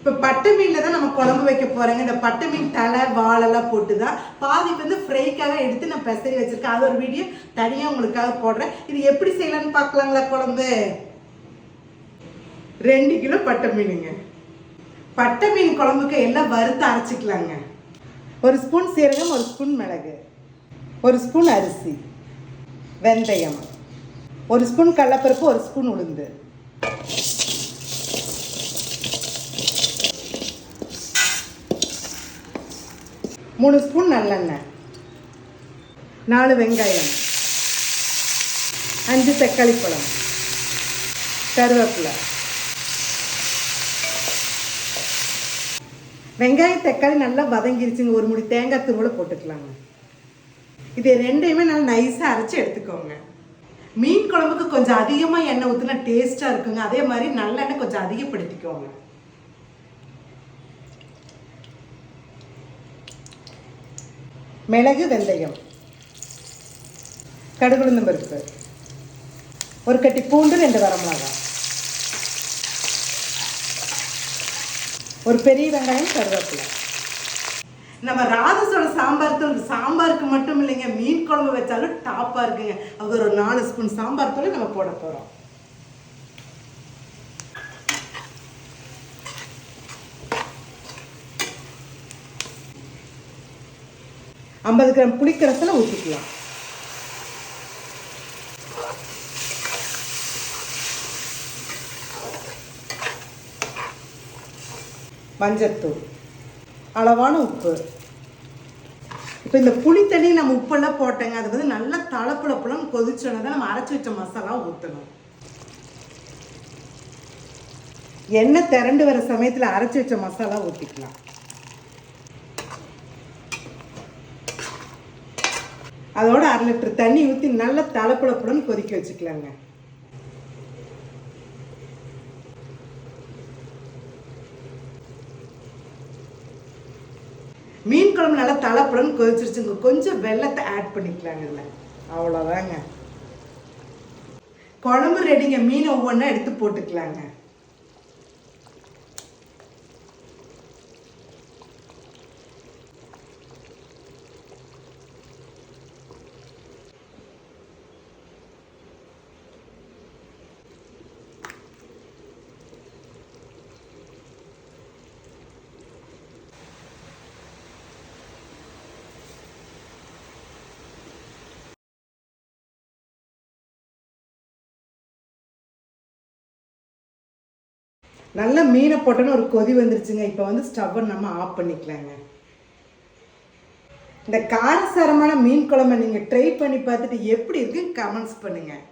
இப்போ பட்டை மீனில் தான் நம்ம குழம்பு வைக்க போகிறோங்க இந்த பட்டை மீன் தலை வாழெல்லாம் போட்டு தான் பாதி வந்து ஃப்ரைக்காக எடுத்து நான் பெசரி வச்சுருக்கேன். அது ஒரு வீடியோ தனியாக உங்களுக்காக போடுறேன். இது எப்படி செய்யலான்னு பார்க்கலாங்களா குழம்பு? ரெண்டு கிலோ பட்டை மீனுங்க. பட்டை மீன் குழம்புக்கு எல்லாம் வறுத்து அரைச்சிக்கலாங்க. ஒரு ஸ்பூன் சீரகம் ஒரு ஸ்பூன் மிளகு ஒரு ஸ்பூன் அரிசி வெந்தயம் ஒரு ஸ்பூன் கடலப்பருப்பு ஒரு ஸ்பூன் உளுந்து. மூணு ஸ்பூன் நல்லெண்ணெய். நாலு வெங்காயம். அஞ்சு தக்காளி பழம். கருவேப்பிலை. வெங்காயம் தக்காளி நல்லா வதங்கிருச்சுங்க. ஒரு முடி தேங்காய் தூள் போட்டுக்கலாங்க. இது ரெண்டையுமே நல்லா நைஸாக அரைச்சி எடுத்துக்கோங்க. மீன் குழம்புக்கு கொஞ்சம் அதிகமாக எண்ணெய் ஊற்றினா டேஸ்ட்டாக இருக்குங்க. அதே மாதிரி நல்லெண்ணெய் கொஞ்சம் அதிகப்படுத்திக்கோங்க. மிளகு வெந்தயம். கடுகுளுந்தும் பருப்பு. ஒரு கட்டி பூண்டு ரெண்டு வரமிளகாய் ஒரு பெரிய வெங்காயம் கருவேப்பிலை. நம்ம ராதசோட சாம்பார் தூள் சாம்பாருக்கு மட்டும் இல்லைங்க மீன் குழம்பு வச்சாலும் டாப்பாக இருக்குங்க. அது ஒரு நாலு ஸ்பூன் சாம்பார் தூள் நம்ம போட போகிறோம் ஐம்பது கிராம் புளிக்கரசலை ஊற்றிக்கலாம் மஞ்சத்தூள். அளவான உப்பு. இப்போ இந்த புளி தண்ணி நம்ம உப்பெல்லாம் போட்டேங்க. அது வந்து நல்லா தளப்புளப்புலம் கொதிச்சோன்னா தான் நம்ம அரைச்சி வச்ச மசாலா ஊற்றணும் எண்ணெய் திரண்டு வர சமயத்தில் அரைச்சி வச்ச மசாலா ஊற்றிக்கலாம் அதோட அரை லிட்டர் தண்ணி ஊற்றி நல்லா தளப்புளப்புடன் கொதிக்க வச்சுக்கலாங்க. மீன் குழம்பு நல்லா தலைப்புடன் கொதிச்சிருச்சுங்க. கொஞ்சம் வெள்ளத்தை ஆட் பண்ணிக்கலாங்க இதில். அவ்வளோதாங்க குழம்பு ரெடிங்க மீன் ஒவ்வொன்றா எடுத்து போட்டுக்கலாங்க. நல்லா மீனை போட்டோன்னு ஒரு கொதி வந்துருச்சுங்க. இப்போ வந்து ஸ்டவ்வை நம்ம ஆஃப் பண்ணிக்கலாங்க. இந்த காரசாரமான மீன் குழம்பை நீங்கள் ட்ரை பண்ணி பார்த்துட்டு எப்படி இருக்குன்னு கமெண்ட்ஸ் பண்ணுங்கள்